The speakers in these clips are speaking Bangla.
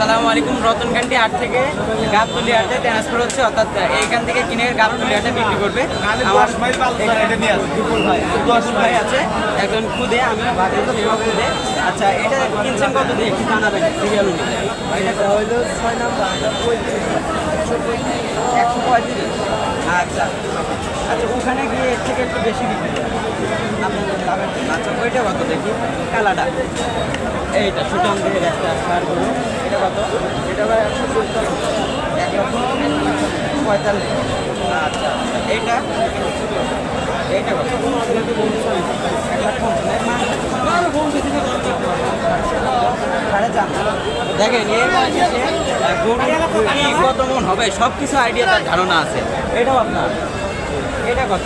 আসসালামু আলাইকুম রতনকান্তি হাট থেকে গাবতলি হাটে ট্রান্সফার হচ্ছে অর্থাৎ এইখান থেকে কিনে গাবতলি হাটে বিক্রি করবে। আমার বিপুল ভাই দশ ভাই আছে। একজন খুদে আমি সেও খুদে। আচ্ছা এটা কিনছেন কত দিয়ে একটু জানাবেন সিরিয়াল এটা হইল ছয় নাম্বার। একশো পঁয়ত্রিশ। আচ্ছা। আচ্ছা ওখানে গিয়ে এর থেকে একটু বেশি বিক্রি আচ্ছা ওইটা কত দেখি? কালাটা এইটা দিয়ে একটা সার গরু এটা কত? এটা ভাই একশো পঁয়তাল্লিশ। আচ্ছা এইটা? এইটা কত? এক দেখেন, এই গরু কত মন হবে সব কিছু আইডিয়া তার ধারণা আছে। এটাও আপনার। এটা কত?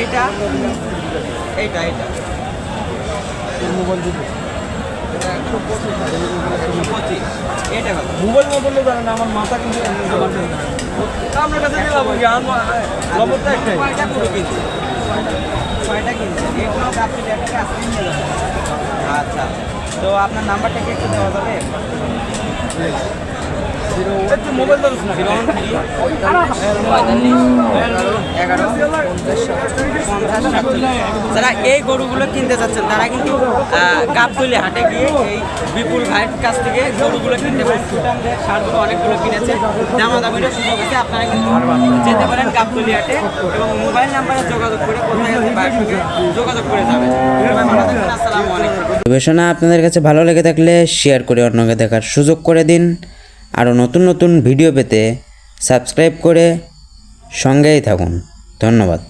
এটা এইটা এইটা এইটা মোবাইল না বললে জানেন আমার মাথা কিন্তু আপনার কাছে একটাই কয়টা এগুলো আপনি নিয়ে যাবেন আচ্ছা তো আপনার নাম্বারটা কি একটু দেওয়া যাবে? যারা এই গরুগুলো কিনতে চাচ্ছেন তারা কিন্তু গাবতলি হাটে গিয়ে এই বিপুল ভাইয়ের কাছ থেকে গরুগুলো কিনতে পারেন। সারগুলো অনেকগুলো কিনেছে। দামা দামিরও সুযোগ আছে আপনারা কিন্তু যেতে পারেন গাবতলি হাটে। এবং মোবাইল নাম্বারে যোগাযোগ করে কোথায় আছে ভাইয়ের সঙ্গে যোগাযোগ করে যাবেন। আসসালামু আলাইকুম। গবেষণা আপনাদের কাছে ভালো লেগে থাকলে শেয়ার করে অন্যকে দেখার সুযোগ করে দিন। আরও নতুন নতুন ভিডিও পেতে সাবস্ক্রাইব করে সঙ্গেই থাকুন। ধন্যবাদ।